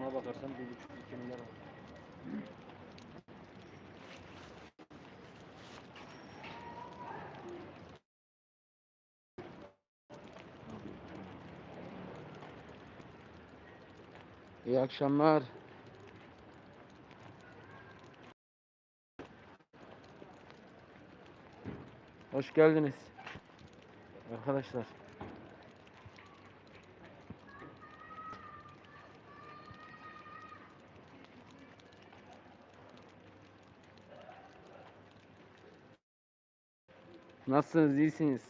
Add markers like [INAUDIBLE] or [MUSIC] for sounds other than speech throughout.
Ona bakarsan bir buçuk iki milyar var. İyi akşamlar. Hoş geldiniz. Arkadaşlar. Nasılsınız? İyisiniz?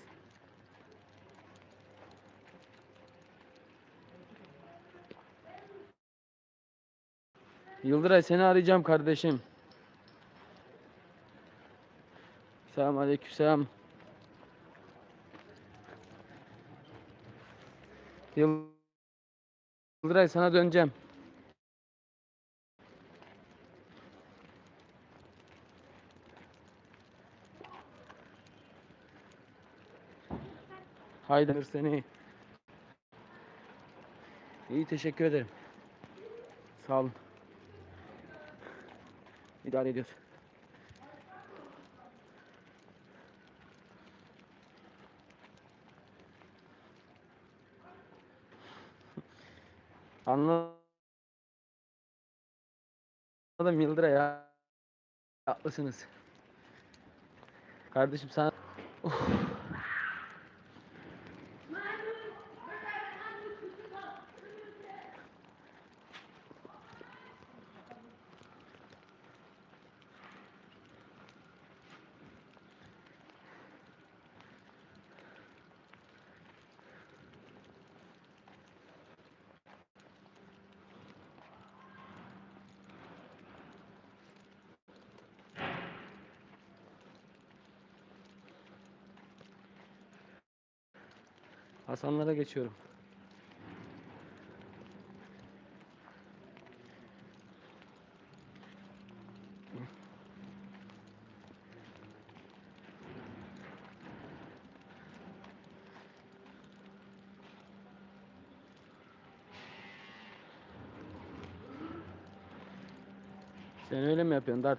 Yıldıray seni arayacağım kardeşim. Selam aleykümselam. Yıldıray sana döneceğim. Haydi seni. İyi teşekkür ederim. Sağ olun. İdare ediyoruz. [LAUGHS] Anladım Yıldıray ya. Haklısınız. Kardeşim sana... Uf. Hasanlara geçiyorum. Sen öyle mi yapıyorsun Dart?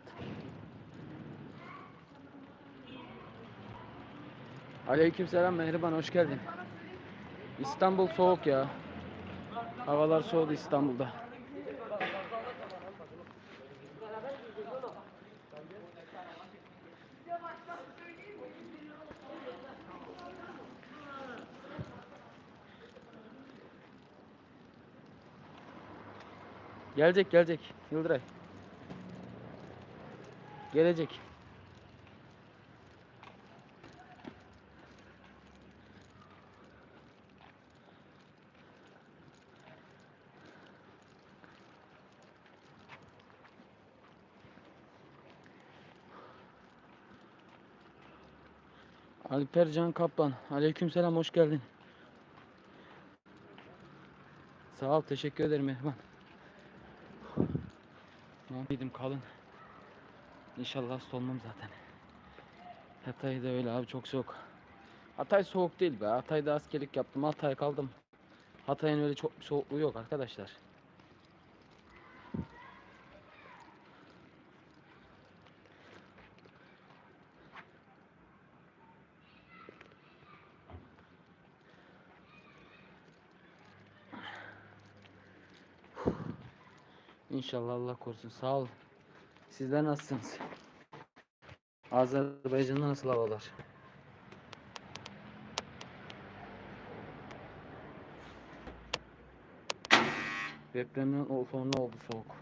Aleykümselam Mehriban hoş geldin. İstanbul soğuk ya. Havalar soğudu İstanbul'da. Gelecek gelecek Yıldıray. Gelecek. Alper Can Kaplan. Aleykümselam hoş geldin. Sağ ol teşekkür ederim Mehman. Yedim kalın. İnşallah hasta zaten. Hatay'da öyle abi çok soğuk. Hatay soğuk değil be. Hatay'da askerlik yaptım. 6 ay kaldım. Hatay'ın öyle çok soğukluğu yok arkadaşlar. İnşallah Allah korusun. Sağ ol. Sizler nasılsınız? Azerbaycan'da nasıl havalar? Depremden sonra oldu soğuk.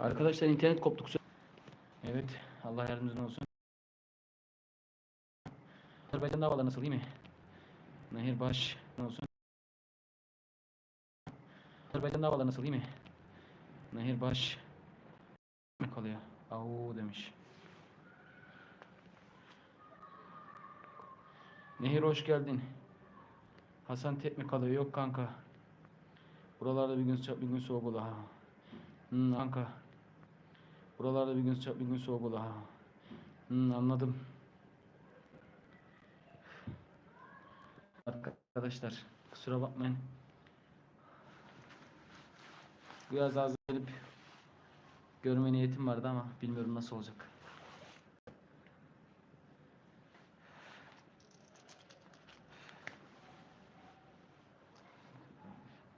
Arkadaşlar internet koptu. kusura- Evet, Allah yardımcınız olsun. Azerbaycan'da havalar nasıl iyi mi? Nehirbaş ne olsun? Azerbaycan'da havalar nasıl iyi mi? Nehirbaş mi kalıyor? Au demiş. Nehir hoş geldin. Hasan tek mi kalıyor? Yok kanka. Buralarda bir gün sıcak bir gün soğuk olur ha. Hmm, kanka. Buralarda bir gün sıcak bir gün soğuk olur ha. Hmm, anladım. Arkadaşlar. Kusura bakmayın. Bu yaz az gelip görme niyetim vardı ama bilmiyorum nasıl olacak.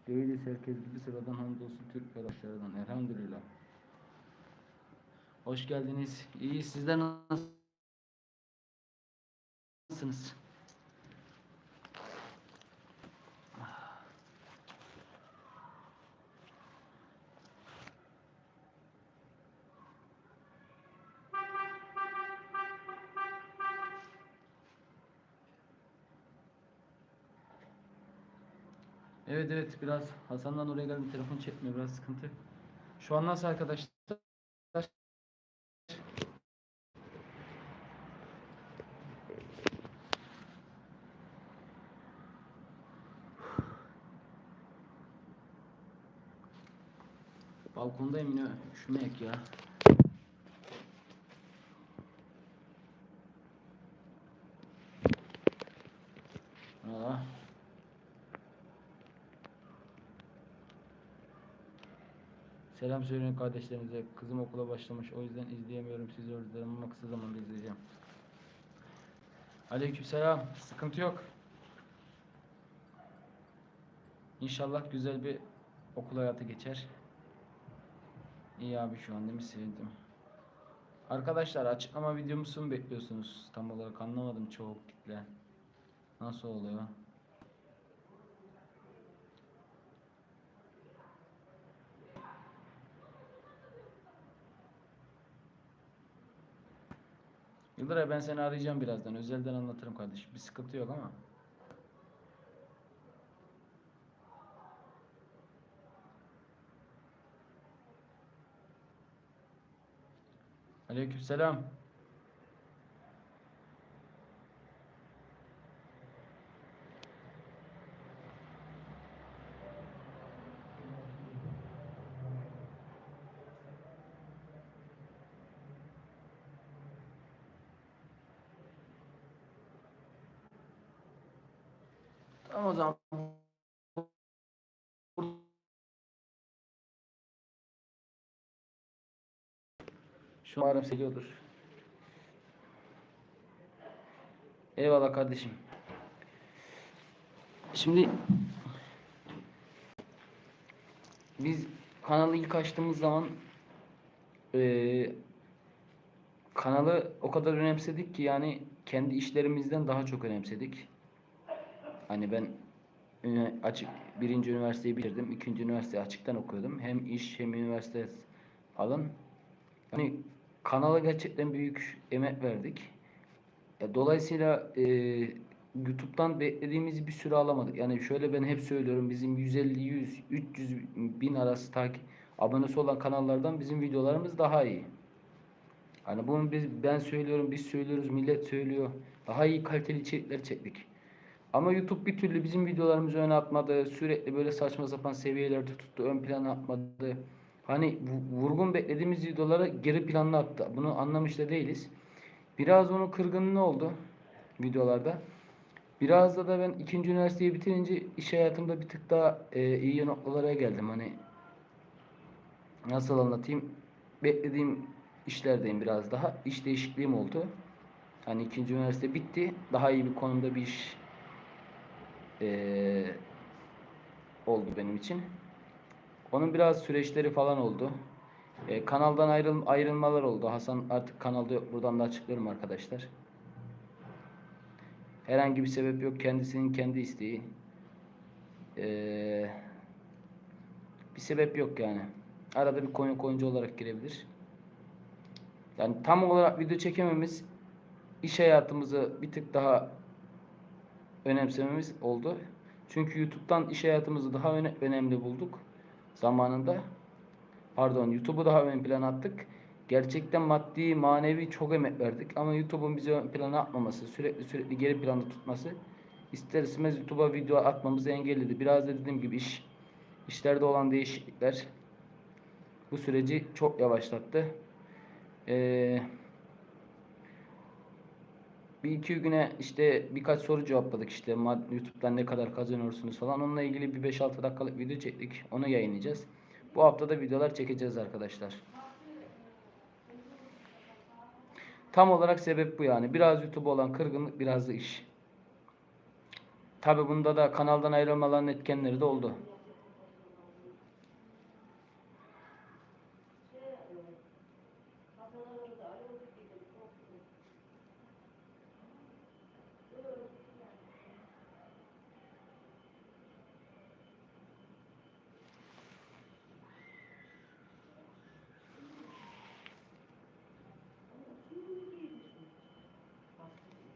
Değiliz herkes gibi sıradan hamdolsun Türk arkadaşlardan elhamdülillah. Hoş geldiniz. İyi sizler nasılsınız? Evet evet biraz Hasan'dan oraya geldim telefon çekmiyor biraz sıkıntı. Şu an nasıl arkadaşlar? Balkondayım yine üşümek ya. Selam söyleyin kardeşlerinize. Kızım okula başlamış. O yüzden izleyemiyorum sizi özledim ama kısa zamanda izleyeceğim. Aleykümselam. Sıkıntı yok. İnşallah güzel bir okul hayatı geçer. İyi abi şu an değil mi? Sevindim. Arkadaşlar açıklama videomuzu mu bekliyorsunuz? Tam olarak anlamadım çoğu kitle. Nasıl oluyor? Yıldıray ben seni arayacağım birazdan. Özelden anlatırım kardeşim. Bir sıkıntı yok ama. Aleykümselam. Tamam o zaman. Şu umarım seviyordur. Eyvallah kardeşim. Şimdi biz kanalı ilk açtığımız zaman eee, kanalı o kadar önemsedik ki yani kendi işlerimizden daha çok önemsedik. Hani ben açık birinci üniversiteyi bitirdim. ikinci üniversiteyi açıktan okuyordum. Hem iş hem üniversite falan. Hani kanala gerçekten büyük emek verdik. Dolayısıyla e, YouTube'dan beklediğimiz bir süre alamadık. Yani şöyle ben hep söylüyorum bizim 150, 100, 300 bin arası takip abonesi olan kanallardan bizim videolarımız daha iyi. Hani bunu biz ben söylüyorum, biz söylüyoruz, millet söylüyor. Daha iyi kaliteli içerikler çektik. Ama YouTube bir türlü bizim videolarımızı öne atmadı. Sürekli böyle saçma sapan seviyelerde tuttu. Ön plana atmadı. Hani vu- vurgun beklediğimiz videoları geri planına attı. Bunu anlamış da değiliz. Biraz onun kırgınlığı oldu videolarda. Biraz da da ben ikinci üniversiteyi bitirince iş hayatımda bir tık daha e, iyi noktalara geldim. Hani nasıl anlatayım? Beklediğim işlerdeyim biraz daha. İş değişikliğim oldu. Hani ikinci üniversite bitti. Daha iyi bir konumda bir iş eee, oldu benim için. Onun biraz süreçleri falan oldu. E, kanaldan ayrıl ayrılmalar oldu. Hasan artık kanalda yok. Buradan da açıklarım arkadaşlar. Herhangi bir sebep yok. Kendisinin kendi isteği. E, bir sebep yok yani. Arada bir koyun oyuncu olarak girebilir. Yani tam olarak video çekememiz iş hayatımızı bir tık daha önemsememiz oldu. Çünkü YouTube'dan iş hayatımızı daha öne- önemli bulduk zamanında. Pardon, YouTube'u daha ön plana attık. Gerçekten maddi, manevi çok emek verdik ama YouTube'un bizi ön plana atmaması, sürekli sürekli geri planda tutması ister istemez YouTube'a video atmamızı engelledi. Biraz da dediğim gibi iş işlerde olan değişiklikler bu süreci çok yavaşlattı. Ee, bir iki güne işte birkaç soru cevapladık işte YouTube'dan ne kadar kazanıyorsunuz falan. Onunla ilgili bir 5-6 dakikalık video çektik. Onu yayınlayacağız. Bu hafta da videolar çekeceğiz arkadaşlar. Tam olarak sebep bu yani. Biraz YouTube olan kırgınlık, biraz da iş. Tabi bunda da kanaldan ayrılmaların etkenleri de oldu.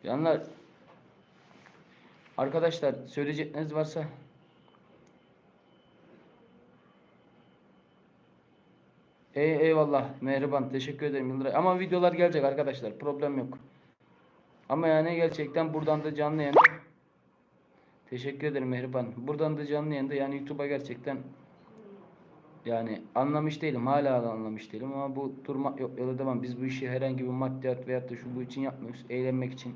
Yanlar Arkadaşlar söyleyecekleriniz varsa Ey eyvallah Mehriban teşekkür ederim Yıldıray. Ama videolar gelecek arkadaşlar problem yok. Ama yani gerçekten buradan da canlı yayında Teşekkür ederim Mehriban. Buradan da canlı yayında yani YouTube'a gerçekten yani anlamış değilim. Hala da anlamış değilim ama bu durmak yok yola devam. Biz bu işi herhangi bir maddiyat veyahut da şu bu için yapmıyoruz. Eğlenmek için.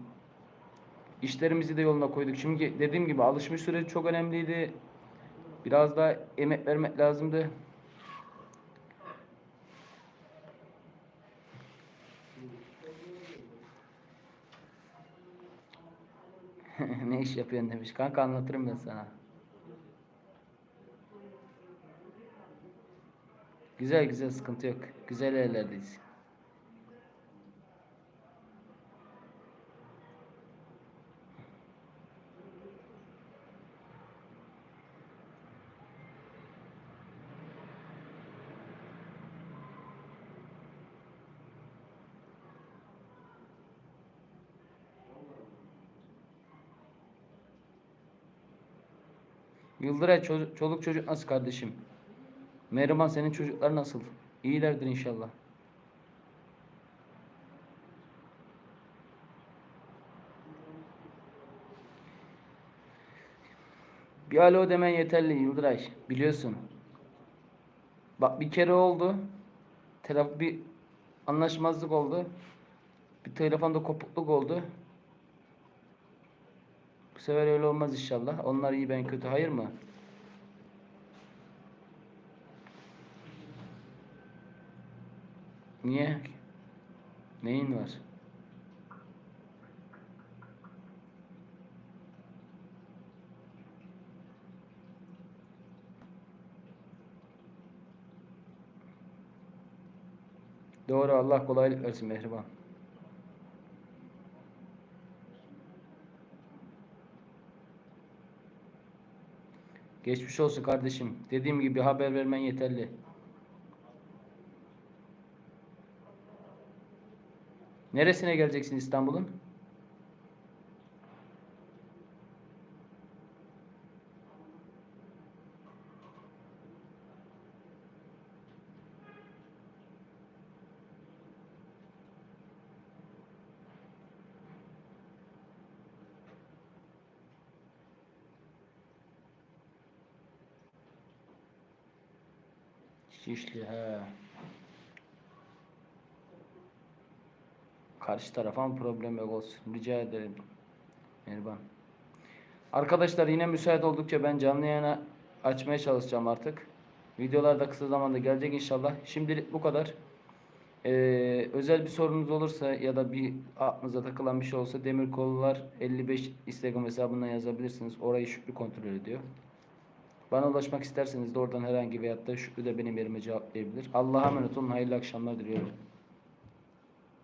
İşlerimizi de yoluna koyduk. Şimdi dediğim gibi alışmış süreci çok önemliydi. Biraz daha emek vermek lazımdı. [LAUGHS] ne iş yapıyorsun demiş. Kanka anlatırım ben sana. Güzel güzel sıkıntı yok. Güzel yerlerdeyiz. Yıldıray çocuk, çoluk çocuk nasıl kardeşim? Meriman senin çocuklar nasıl? İyilerdir inşallah. Bir alo demen yeterli Yıldıray. Biliyorsun. Bak bir kere oldu. Telef bir anlaşmazlık oldu. Bir telefonda kopukluk oldu. Sefer öyle olmaz inşallah. Onlar iyi ben kötü. Hayır mı? Niye? Neyin var? Doğru Allah kolaylık versin Mehriban. Geçmiş olsun kardeşim. Dediğim gibi haber vermen yeterli. Neresine geleceksin İstanbul'un? Şişli he. Karşı tarafa mı problem yok olsun. Rica ederim. Merhaba. Arkadaşlar yine müsait oldukça ben canlı yayına açmaya çalışacağım artık. Videolar da kısa zamanda gelecek inşallah. Şimdilik bu kadar. Ee, özel bir sorunuz olursa ya da bir aklınıza takılan bir şey olsa Demir Kollar 55 Instagram hesabından yazabilirsiniz. Orayı Şükrü kontrol ediyor. Bana ulaşmak isterseniz de oradan herhangi veyahut da Şükrü de benim yerime cevaplayabilir. Allah'a emanet olun. Hayırlı akşamlar diliyorum.